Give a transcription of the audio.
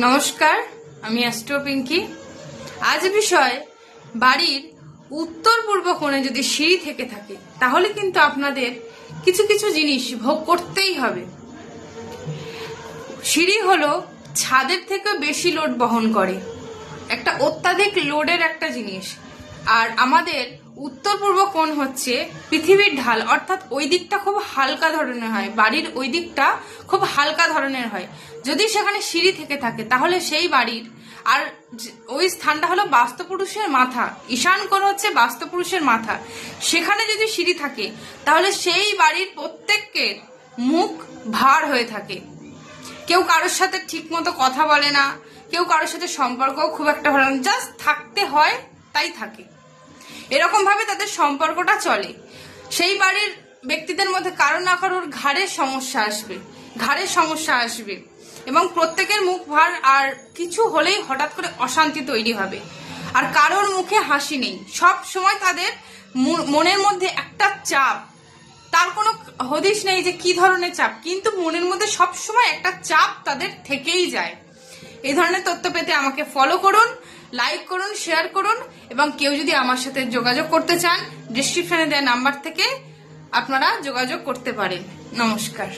নমস্কার, আমি অ্যাস্ট্রো পিঙ্কি আজ বিষয় বাড়ির উত্তর পূর্ব কোণে যদি সিঁড়ি থেকে থাকে, তাহলে কিন্তু আপনাদের কিছু কিছু জিনিস ভোগ করতেই হবে। সিঁড়ি হলো ছাদের থেকে বেশি লোড বহন করে। একটা অত্যাধিক লোডের একটা জিনিস। আর আমাদের উত্তর পূর্ব কোণ হচ্ছে পৃথিবীর ঢাল। অর্থাৎ ওই দিকটা খুব হালকা ধরনের হয়। বাড়ির ওই দিকটা খুব হালকা ধরনের হয়। যদি সেখানে সিঁড়ি থেকে থাকে, তাহলে সেই বাড়ির। আর ওই স্থানটা হলো বাস্তুপুরুষের মাথা। ঈশান কোণ হচ্ছে বাস্তুপুরুষের মাথা। সেখানে যদি সিঁড়ি থাকে, তাহলে সেই বাড়ির প্রত্যেকের মুখ ভার হয়ে থাকে। কেউ কারোর সাথে ঠিক মতো কথা বলে না, কেউ কারোর সাথে সম্পর্কও খুব একটা ভালো জাস্ট থাকতে হয়, তাই থাকে। এরকম ভাবে তাদের সম্পর্কটা চলে। সেই বাড়ির ব্যক্তিদের মধ্যে কারও না কারোর ঘাড়ের সমস্যা আসবে ঘাড়ের সমস্যা আসবে। এবং প্রত্যেকের মুখ ভার আর কিছু হলেই হঠাৎ করে অশান্তি তৈরি হবে। আর কারোর মুখে হাসি নেই। সব সময় তাদের মনের মধ্যে একটা চাপ। তার কোনো হদিশ নেই যে কি ধরনের চাপ। কিন্তু মনের মধ্যে সব সময় একটা চাপ তাদের থেকেই যায়। এই ধরনের তথ্য পেতে আমাকে ফলো করুন লাইক করুন শেয়ার করুন, এবং কেউ যদি আমার সাথে যোগাযোগ করতে চান ডিসক্রিপশনে দেওয়া নাম্বার থেকে আপনারা যোগাযোগ করতে পারেন। নমস্কার।